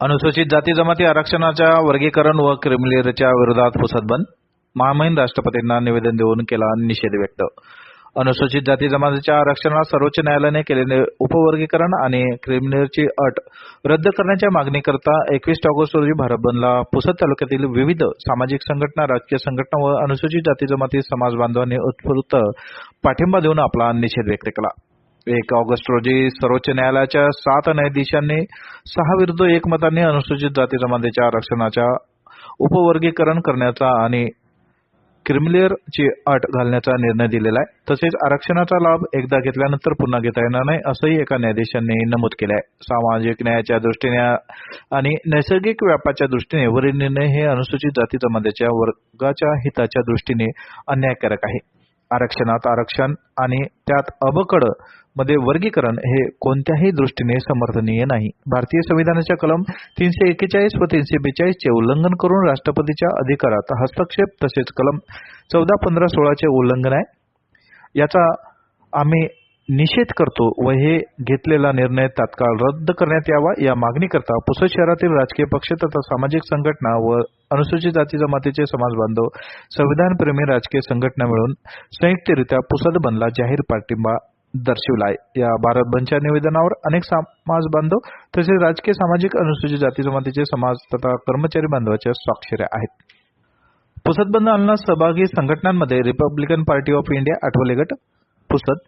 अनुसूचित जाती जमाती आरक्षणाच्या वर्गीकरण व क्रिमिलेरच्या विरोधात पुसत बंद. महामहिम राष्ट्रपतींना निवेदन देऊन केला निषेध व्यक्त. अनुसूचित जाती जमातीच्या आरक्षणात सर्वोच्च न्यायालयाने केलेले उपवर्गीकरण आणि क्रिमिलेअरची अट रद्द करण्याच्या मागणीकरता एकवीस ऑगस्ट रोजी भारत बंदला पुसद तालुक्यातील विविध सामाजिक संघटना राजकीय संघटना व अनुसूचित जाती जमाती समाज बांधवांनी उत्स्फूर्त पाठिंबा देऊन आपला निषेध व्यक्त केला. एक ऑगस्ट रोजी सर्वोच्च न्यायालयाच्या सात न्यायाधीशांनी सहा विरुद्ध एकमताने अनुसूचित जाती जमातीच्या आरक्षणाच्या उपवर्गीकरण करण्याचा आणि क्रिमिलेअरची अट घालण्याचा निर्णय दिलेला आहे तसेच आरक्षणाचा लाभ एकदा घेतल्यानंतर पुन्हा घेता येणार नाही असंही एका न्यायाधीशांनी नमूद केलं आहे सामाजिक न्यायाच्या दृष्टीने आणि नैसर्गिक व्यापाच्या दृष्टीने वरील निर्णय हे अनुसूचित जाती जमातीच्या वर्गाच्या हिताच्या दृष्टीने अन्यायकारक आहे. आरक्षणात आरक्षण आणि त्यात अबकडमध्ये वर्गीकरण हे कोणत्याही दृष्टीने समर्थनीय नाही. भारतीय संविधानाच्या कलम तीनशे एक्केचाळीस व तीनशे बेचाळीसचे उल्लंघन करून राष्ट्रपतीच्या अधिकारात हस्तक्षेप तसेच कलम चौदा पंधरा सोळाचे उल्लंघन आहे. याचा आम्ही निषेध करतो व हे घेतलेला निर्णय तात्काळ रद्द करण्यात यावा. या मागणीकरता पुसद शहरातील राजकीय पक्ष तथा सामाजिक संघटना व अनुसूचित जाती जमातीचे समाज बांधव संविधानप्रेमी राजकीय संघटना मिळून संयुक्तरित्या पुसद बनला जाहीर पाठिंबा दर्शविला आहे या भारत बंदच्या निवेदनावर अनेक समाज बांधव तसेच राजकीय सामाजिक अनुसूचित जाती जमातीचे समाज तथा कर्मचारी बांधवाच्या स्वाक्षऱ्या आहेत. पुसद बंद आंदोलनात सहभागी संघटनांमध्ये Republican Party of India Athawale गट Pusad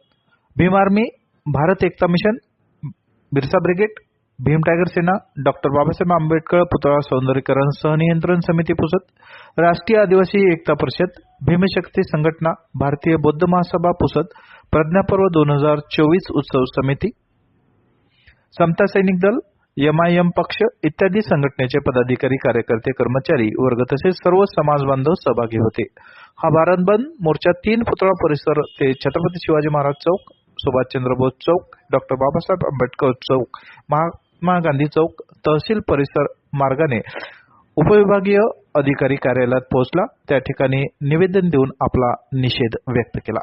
Bhim Army Bharat Ekta Mission Birsa Brigade Bhim Tiger Sena doctor Babasaheb Ambedkar पुतळा सौंदर्यीकरण सहनियंत्रण समिती पुसद राष्ट्रीय आदिवासी एकता परिषद भीमशक्ती संघटना भारतीय बौद्ध महासभा पुसद प्रज्ञापर्व दोन हजार चोवीस उत्सव समिती समता सैनिक दल एमआयएम पक्ष इत्यादी संघटनेचे पदाधिकारी कार्यकर्ते कर्मचारी वर्ग तसेच सर्व समाज बांधव सहभागी होते. हा भारत बंद मोर्चा तीन पुतळा परिसर ते छत्रपती शिवाजी महाराज चौक सुभाषचंद्र बोस चौक डॉक्टर बाबासाहेब आंबेडकर चौक महात्मा गांधी चौक तहसील परिसर मार्गाने उपविभागीय अधिकारी कार्यालयात पोहोचला. त्या ठिकाणी निवेदन देऊन आपला निषेध व्यक्त केला.